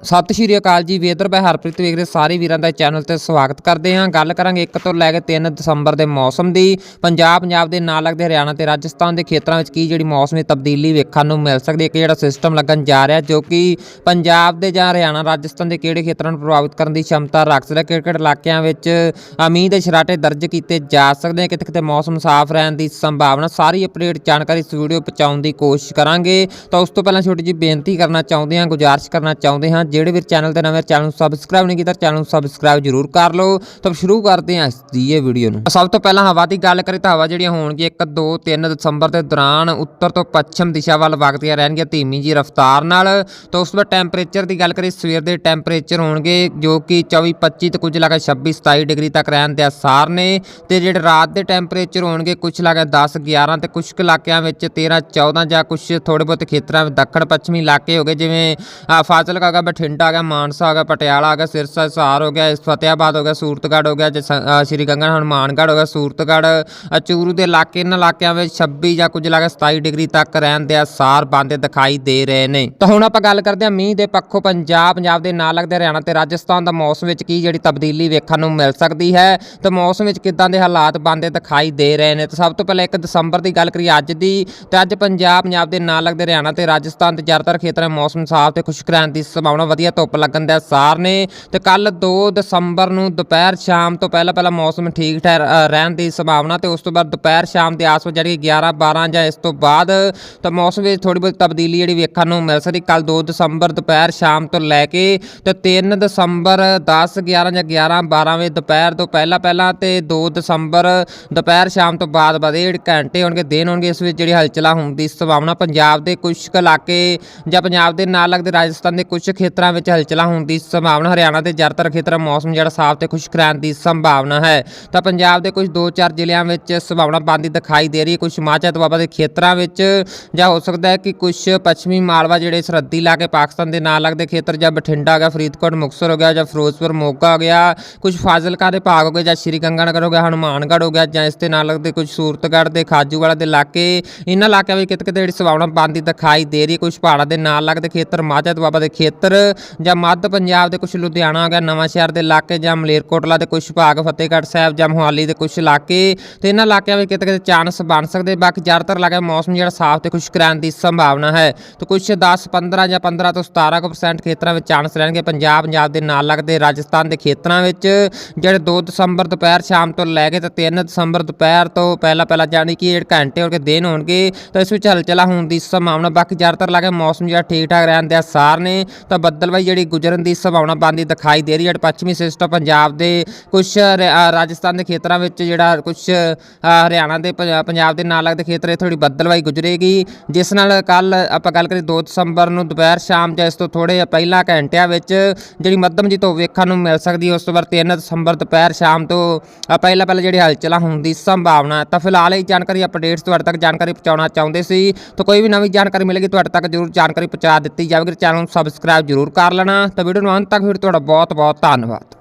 ਸਤਿ ਸ਼੍ਰੀ ਅਕਾਲ ਜੀ ਵੇਦਰ ਭਾਈ ਹਰਪ੍ਰੀਤ ਵੇਖ ਰਹੇ ਸਾਰੇ ਵੀਰਾਂ ਦਾ ਚੈਨਲ ਤੇ ਸਵਾਗਤ ਕਰਦੇ ਹਾਂ। ਗੱਲ ਕਰਾਂਗੇ 1 ਤੋਂ ਲੈ ਕੇ 3 ਦਸੰਬਰ ਦੇ ਮੌਸਮ ਦੀ। ਪੰਜਾਬ ਪੰਜਾਬ ਦੇ ਨਾਲ ਲੱਗਦੇ ਹਰਿਆਣਾ ਤੇ ਰਾਜਸਥਾਨ ਦੇ ਖੇਤਰਾਂ ਵਿੱਚ ਕੀ ਜਿਹੜੀ ਮੌਸਮੀ ਤਬਦੀਲੀ ਵੇਖਣ ਨੂੰ ਮਿਲ ਸਕਦੀ ਹੈ? ਇੱਕ ਜਿਹੜਾ ਸਿਸਟਮ ਲੱਗਣ ਜਾ ਰਿਹਾ ਜੋ ਕਿ ਪੰਜਾਬ ਦੇ ਜਾਂ ਹਰਿਆਣਾ ਰਾਜਸਥਾਨ ਦੇ ਕਿਹੜੇ ਖੇਤਰਾਂ ਨੂੰ ਪ੍ਰਭਾਵਿਤ ਕਰਨ ਦੀ ਸ਼ਮਤਾ ਰੱਖ ਸਕਦਾ ਕਿਹੜੇ ਕਿਹੜੇ ਇਲਾਕਿਆਂ ਵਿੱਚ ਅ, ਦੇ ਛਰਾਟੇ ਦਰਜ ਕੀਤੇ ਜਾ ਸਕਦੇ ਨੇ ਕਿਤੇ ਕਿਤੇ ਮੌਸਮ ਸਾਫ਼ ਰਹਿਣ ਦੀ ਸੰਭਾਵਨਾ? ਸਾਰੀ ਅਪਡੇਟ ਜਾਣਕਾਰੀ ਇਸ ਵੀਡੀਓ ਪਹੁੰਚਾਉਣ ਦੀ ਕੋਸ਼ਿਸ਼ ਕਰਾਂਗੇ। ਤਾਂ ਉਸ ਤੋਂ ਪਹਿਲਾਂ ਛੋਟੀ ਜਿਹੀ ਬੇਨਤੀ ਕਰਨਾ ਚਾਹੁੰਦੇ ਹਾਂ ਗੁਜ਼ਾਰਿਸ਼ ਕਰਨਾ ਚਾਹੁੰਦੇ ਹਾਂ ਜਿਹੜੇ ਵੀ ਚੈਨਲ ਤੇ ਨਵੇਂ ਚੈਨਲ ਨੂੰ ਸਬਸਕ੍ਰਾਈਬ ਨਹੀਂ ਕੀਤਾ ਚੈਨਲ ਨੂੰ ਸਬਸਕ੍ਰਾਈਬ ਜ਼ਰੂਰ ਕਰ ਲਓ। ਤਾਂ ਸ਼ੁਰੂ ਕਰਦੇ ਹਾਂ ਇਸ ਦੀ ਇਹ ਵੀਡੀਓ ਨੂੰ। ਸਭ ਤੋਂ ਪਹਿਲਾਂ ਹਵਾ ਦੀ ਗੱਲ ਕਰੀ ਤਾਂ ਹਵਾ ਜਿਹੜੀਆਂ ਹੋਣਗੀਆਂ 1 2 3 ਦਸੰਬਰ ਦੇ ਦੌਰਾਨ ਉੱਤਰ ਤੋਂ ਪੱਛਮ ਦਿਸ਼ਾ ਵੱਲ ਵਗਦੀਆਂ ਰਹਿਣਗੀਆਂ ਧੀਮੀ ਜੀ ਰਫ਼ਤਾਰ ਨਾਲ। ਤਾਂ ਉਸ ਤੋਂ ਟੈਂਪਰੇਚਰ ਦੀ ਗੱਲ ਕਰੀ ਸਵੇਰ ਦੇ ਟੈਂਪਰੇਚਰ ਹੋਣਗੇ ਜੋ ਕਿ 24 25 ਤੇ ਕੁਝ ਲਗਾ 26 27 ਡਿਗਰੀ ਤੱਕ ਰਹਿਣ ਦੇ ਆਸਾਰ ਨੇ। ਤੇ ਜਿਹੜੇ ਰਾਤ ਦੇ ਟੈਂਪਰੇਚਰ ਹੋਣਗੇ, ਕੁਝ ਲਗਾ 10 11 ਤੇ ਕੁਝ ਕੁ ਇਲਾਕਿਆਂ ਵਿੱਚ 13 14 ਜਾਂ ਕੁਝ ਥੋੜੇ ਬਹੁਤ ਖੇਤਰਾਂ ਵਿੱਚ ਦੱਖਣ ਪੱਛਮੀ ਇਲਾਕੇ ਹੋ ਗਏ, ਜਿਵੇਂ ਫਾਜ਼ਿਲਕਾਗਾ ਫਾਜ਼ਿਲਕਾ ਬਠਿੰਡਾ ਆ ਗਿਆ ਮਾਨਸਾ ਆ ਗਿਆ ਪਟਿਆਲਾ ਆ ਗਿਆ ਸਿਰਸਾ ਹਿਸਾਰ ਹੋ ਗਿਆ ਇਸ ਫਤਿਆਬਾਦ ਹੋ ਗਿਆ ਸੂਰਤਗੜ੍ਹ ਹੋ ਗਿਆ ਜਸ- ਸ਼੍ਰੀ ਗੰਗਾ ਹਨੂਮਾਨਗੜ੍ਹ ਹੋ ਗਿਆ ਸੂਰਤਗੜ੍ਹ ਅ, ਚੂਰੂ ਦੇ ਇਲਾਕੇ ਇਹਨਾਂ ਇਲਾਕਿਆਂ ਵਿੱਚ 26 ਜਾਂ ਕੁਝ ਇਲਾਕੇ 27 ਡਿਗਰੀ ਤੱਕ ਰਹਿਣ ਦੇ ਆਸਾਰ ਬੰਦੇ ਦਿਖਾਈ ਦੇ ਰਹੇ ਨੇ। ਤਾਂ ਹੁਣ ਆਪਾਂ ਗੱਲ ਕਰਦੇ ਹਾਂ ਮੀਂਹ ਦੇ ਪੱਖੋਂ ਪੰਜਾਬ ਪੰਜਾਬ ਦੇ ਨਾਲ ਲੱਗਦੇ ਹਰਿਆਣਾ ਤੇ ਰਾਜਸਥਾਨ ਦਾ ਮੌਸਮ ਵਿੱਚ ਕੀ ਜਿਹੜੀ ਤਬਦੀਲੀ ਵੇਖਣ ਨੂੰ ਮਿਲ ਸਕਦੀ ਹੈ ਤੇ ਮੌਸਮ ਵਿੱਚ ਕਿੱਦਾਂ ਦੇ ਹਾਲਾਤ ਬੰਦੇ ਦਿਖਾਈ ਦੇ ਰਹੇ ਨੇ। ਤਾਂ ਸਭ ਤੋਂ ਪਹਿਲਾਂ 1 ਦਸੰਬਰ ਦੀ ਗੱਲ ਕਰੀਏ ਅੱਜ ਦੀ ਤੇ ਅੱਜ ਪੰਜਾਬ ਪੰਜਾਬ ਦੇ ਨਾਲ ਲੱਗਦੇ ਹਰਿਆਣਾ ਤੇ ਰਾਜਸਥਾਨ ਦੇ ਜ਼ਿਆਦਾਤਰ ਖੇਤਰਾਂ ਮੌਸਮ ਸਾਫ਼ ਤੇ ਖੁਸ਼ਕ ਰਹਿਣ ਦੀ ਸੰਭਾਵਨਾ ਵਧੀਆ ਧੁੱਪ ਲੱਗਣ ਦੇ ਆਸਾਰ ਨੇ। ਤੇ ਕੱਲ 2 ਦਸੰਬਰ ਨੂੰ ਦੁਪਹਿਰ ਸ਼ਾਮ ਤੋਂ ਪਹਿਲਾਂ ਪਹਿਲਾਂ ਮੌਸਮ ਠੀਕ ਠਹਿਰ ਰਹਿਣ ਦੀ ਸੰਭਾਵਨਾ ਤੇ ਉਸ ਤੋਂ ਬਾਅਦ ਦੁਪਹਿਰ ਸ਼ਾਮ ਦੇ ਆਸ-ਪਾਸ ਜਿਹੜੀ 11 12 ਜਾਂ ਇਸ ਤੋਂ ਬਾਅਦ ਤਾਂ ਮੌਸਮ ਵਿੱਚ ਥੋੜੀ ਬਹੁਤ ਤਬਦੀਲੀ ਜਿਹੜੀ ਵੇਖਣ ਨੂੰ ਮਿਲ ਸਕਦੀ। ਕੱਲ 2 ਦਸੰਬਰ ਦੁਪਹਿਰ ਸ਼ਾਮ ਤੋਂ ਲੈ ਕੇ ਤੇ 3 ਦਸੰਬਰ 10 11 ਜਾਂ 11 12 ਵਜੇ ਦੁਪਹਿਰ ਤੋਂ ਪਹਿਲਾਂ ਪਹਿਲਾਂ ਤੇ 2 ਦਸੰਬਰ ਦੁਪਹਿਰ ਸ਼ਾਮ ਤੋਂ ਬਾਅਦ ਬਾਅਦ ਇਹ ਜਿਹੜੇ ਘੰਟੇ ਹੋਣਗੇ, ਦਿਨ ਹੋਣਗੇ, ਇਸ ਵਿੱਚ ਜਿਹੜੀ ਹਲਚਲਾ ਹੋਣ ਦੀ ਸੰਭਾਵਨਾ ਪੰਜਾਬ ਦੇ ਕੁਝ ਕੁ ਇਲਾਕੇ ਜਾਂ ਪੰਜਾਬ ਦੇ ਨਾਲ ਲੱਗਦੇ ਰਾਜਸਥਾਨ ਦੇ ਕੁਝ ਖੇਤਰ ਖੇਤਰਾਂ ਵਿੱਚ ਹਲਚਲਾਂ ਹੋਣ ਦੀ ਸੰਭਾਵਨਾ, ਹਰਿਆਣਾ ਦੇ ਜ਼ਿਆਦਾਤਰ ਖੇਤਰਾਂ ਮੌਸਮ ਜਿਹੜਾ ਸਾਫ਼ ਤੇ ਖੁਸ਼ਕ ਰਹਿਣ ਦੀ ਸੰਭਾਵਨਾ ਹੈ। ਤਾਂ ਪੰਜਾਬ ਦੇ ਕੁਝ 2-4 ਜ਼ਿਲ੍ਹਿਆਂ ਵਿੱਚ ਸੰਭਾਵਨਾ ਬਣਦੀ ਦਿਖਾਈ ਦੇ ਰਹੀ ਹੈ। ਕੁਝ ਹਿਮਾਚਲ ਦੁਆਬਾ ਦੇ ਖੇਤਰਾਂ ਵਿੱਚ ਜਾਂ ਹੋ ਸਕਦਾ ਹੈ ਕਿ ਕੁਝ ਪੱਛਮੀ ਮਾਲਵਾ ਜਿਹੜੇ ਸਰਹੱਦੀ ਇਲਾਕੇ ਪਾਕਿਸਤਾਨ ਦੇ ਨਾਲ ਲੱਗਦੇ ਖੇਤਰ ਜਾਂ ਬਠਿੰਡਾ ਹੋ ਗਿਆ, ਫਰੀਦਕੋਟ, ਮੁਕਤਸਰ ਹੋ ਗਿਆ ਜਾਂ ਫਿਰੋਜ਼ਪੁਰ, ਮੋਗਾ ਹੋ ਗਿਆ। ਕੁਝ ਫਾਜ਼ਿਲਕਾ ਦੇ ਭਾਗ ਹੋ ਗਏ ਜਾਂ ਸ਼੍ਰੀ ਗੰਗਾਨਗਰ ਹੋ ਗਿਆ, ਹਨੂਮਾਨਗੜ੍ਹ ਹੋ ਗਿਆ ਜਾਂ ਇਸ ਦੇ ਨਾਲ ਲੱਗਦੇ ਕੁਝ ਸੂਰਤਗੜ੍ਹ ਦੇ ਖਾਜੂਵਾਲਾ ਦੇ ਇਲਾਕੇ। ਇਹਨਾਂ ਇਲਾਕਿਆਂ ਵਿੱਚ ਕਿਤੇ ਕਿਤੇ ਜਿਹੜੀ ਸੰਭਾਵਨਾ ਬਣਦੀ ਦਿਖਾਈ ਦੇ ਰਹੀ ਹੈ। ਕੁਝ ਪਹਾੜਾਂ ਦੇ ਨਾਲ ਲੱਗਦੇ ਖੇਤਰ ਮਾਝਾ ਦੁਆਬਾ ਦੇ ਖੇਤਰ ਜਾਂ ਮੱਧ ਪੰਜਾਬ ਦੇ ਕੁਝ ਲੁਧਿਆਣਾ ਹੋ ਗਿਆ ਨਵਾਂ ਸ਼ਹਿਰ ਦੇ ਇਲਾਕੇ ਜਾਂ ਮਲੇਰਕੋਟਲਾ ਦੇ ਕੁਝ ਭਾਗ, ਫਤਿਹਗੜ੍ਹ ਸਾਹਿਬ ਜਾਂ ਮੋਹਾਲੀ ਦੇ ਕੁਝ ਇਲਾਕੇ, ਤੇ ਇਹਨਾਂ ਇਲਾਕਿਆਂ ਵਿੱਚ ਕਿਤੇ ਕਿਤੇ ਚਾਂਸ ਬਣ ਸਕਦੇ। ਬਾਕੀ ਜ਼ਿਆਦਾਤਰ ਇਲਾਕੇ ਮੌਸਮ ਜਿਹੜਾ ਸਾਫ਼ ਤੇ ਖੁਸ਼ਕ ਰਹਿਣ ਦੀ ਸੰਭਾਵਨਾ ਹੈ। ਤੇ ਕੁਝ 10 15 ਜਾਂ 15 ਤੋਂ 17 ਕੁ percent ਖੇਤਰਾਂ ਵਿੱਚ ਚਾਂਸ ਰਹਿਣਗੇ। ਪੰਜਾਬ ਪੰਜਾਬ ਦੇ ਨਾਲ ਲੱਗਦੇ ਰਾਜਸਥਾਨ ਦੇ ਖੇਤਰਾਂ ਵਿੱਚ, ਜਿਹੜੇ 2 ਦਸੰਬਰ ਦੁਪਹਿਰ ਸ਼ਾਮ ਤੋਂ ਲੈ ਕੇ ਤੇ 3 ਦਸੰਬਰ ਦੁਪਹਿਰ ਤੋਂ ਪਹਿਲਾਂ ਪਹਿਲਾਂ ਜਾਣੀ ਕਿ ਇਹ ਘੰਟੇ ਹੋਣਗੇ ਦਿਨ ਹੋਣਗੇ, ਤਾਂ ਇਸ ਵਿੱਚ ਹਲਚਲਾ ਹੋਣ ਦੀ ਸੰਭਾਵਨਾ। ਬਾਕੀ ਜ਼ਿਆਦਾਤਰ ਇਲਾਕੇ ਮੌਸਮ ਜਿਹੜਾ ਠੀਕ ਠਾਕ ਰਹਿਣ ਦੇ ਆਸਾਰ ਨੇ, ਤਾਂ ਬੱਦਲਬਾਈ ਜਿਹੜੀ ਗੁਜ਼ਰਨ ਦੀ ਸੰਭਾਵਨਾ ਬਣਦੀ ਦਿਖਾਈ ਦੇ ਰਹੀ ਹੈ। ਪੱਛਮੀ ਸਿਸਟਮ ਪੰਜਾਬ ਦੇ ਕੁਝ ਰਾਜਸਥਾਨ ਦੇ ਖੇਤਰਾਂ ਵਿੱਚ ਜਿਹੜਾ ਕੁਝ ਹਰਿਆਣਾ ਦੇ ਪੰਜ- ਪੰਜਾਬ ਦੇ ਨਾਲ ਲੱਗਦੇ ਖੇਤਰ, ਇਹ ਥੋੜੀ ਬੱਦਲਬਾਈ ਗੁਜ਼ਰੇਗੀ। ਜਿਸ ਨਾਲ ਕੱਲ ਆਪਾਂ ਗੱਲ ਕਰੀਏ 2 ਦਸੰਬਰ ਨੂੰ ਦੁਪਹਿਰ ਸ਼ਾਮ ਜਾਂ ਇਸ ਤੋਂ ਥੋੜੇ ਪਹਿਲਾਂ ਘੰਟਿਆਂ ਵਿੱਚ ਜਿਹੜੀ ਮੱਧਮ ਜੀ ਧੁੱਪ ਵੇਖਣ ਨੂੰ ਮਿਲ ਸਕਦੀ ਉਸ ਤੋਂ ਬਾਅਦ 3 ਦਸੰਬਰ ਦੁਪਹਿਰ ਸ਼ਾਮ ਤੋਂ ਪਹਿਲਾਂ ਪਹਿਲਾਂ ਜਿਹੜੀ ਹਲਚਲਾਂ ਹੋਣ ਦੀ ਸੰਭਾਵਨਾ ਤਾਂ ਫਿਲਹਾਲ ਇਹ ਜਾਣਕਾਰੀ ਅਪਡੇਟਸ ਤੁਹਾਡੇ ਤੱਕ ਜਾਣਕਾਰੀ ਪਹੁੰਚਾਉਣਾ ਚਾਹੁੰਦੇ ਸੀ। ਤਾਂ ਕੋਈ ਵੀ ਨਵੀਂ ਜਾਣਕਾਰੀ ਮਿਲੇਗੀ, ਤੁਹਾਡੇ ਤੱਕ ਜ਼ਰੂਰ ਜਾਣਕਾਰੀ ਪਹੁੰਚਾ ਦਿੱਤੀ ਜਾਵੇਗੀ। ਚੈਨਲ ਨੂੰ ਸਬਸਕ੍ਰਾਈਬ ਜ਼ਰੂਰ ਜ਼ਰੂਰ ਕਰ ਲੈਣਾ। ਤਾਂ ਵੀਡੀਓ ਨੂੰ ਅੰਤ ਤੱਕ ਫਿਰ ਤੁਹਾਡਾ ਬਹੁਤ ਬਹੁਤ ਧੰਨਵਾਦ।